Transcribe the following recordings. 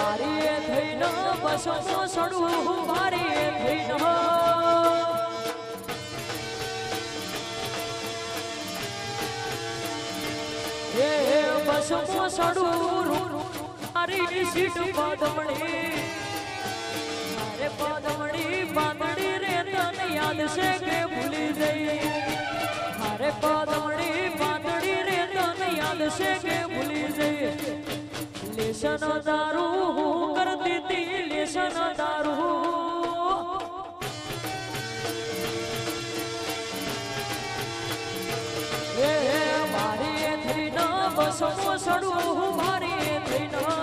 મારી થઈને બસો સડવું મારી થઈને. એ બસો સડવું મારી સીટ પદમણી. મારે પદમણી પાંદડી રે, તને યાદ છે કે ભૂલી જઈ મારે પદમણી પાંદડી રે, તને યાદ છે કે ભૂલી જઈ લેશન દારૂ તી લેશન દારૂ એ મારી થઈને બસો સડવું મારી થઈને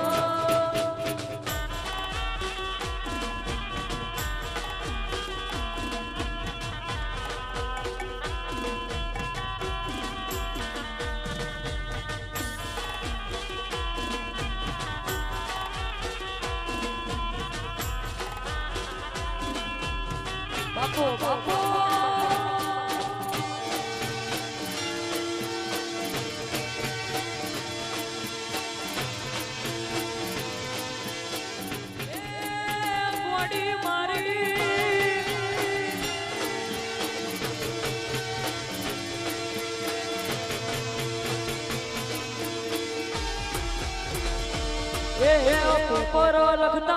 બાપુ બાપુ પેપર લખતા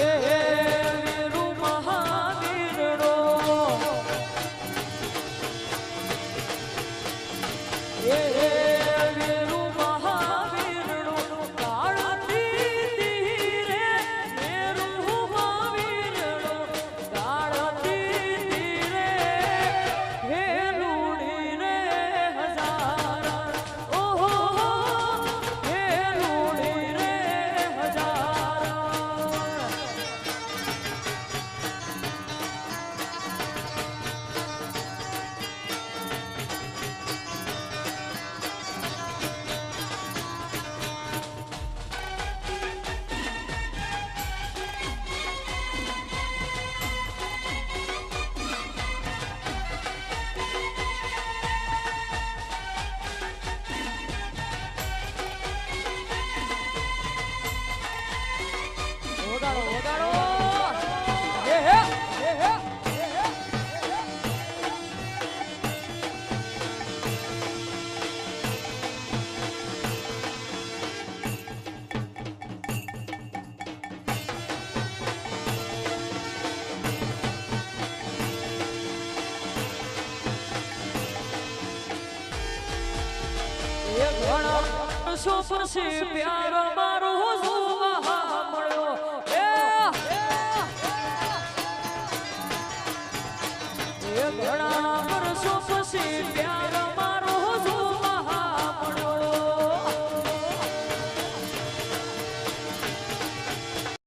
એ ઓગાળો ઓગાળો એ હે એ હે એ હે એ ઘણા ઘણા વર્ષો પછી પ્યાર મારો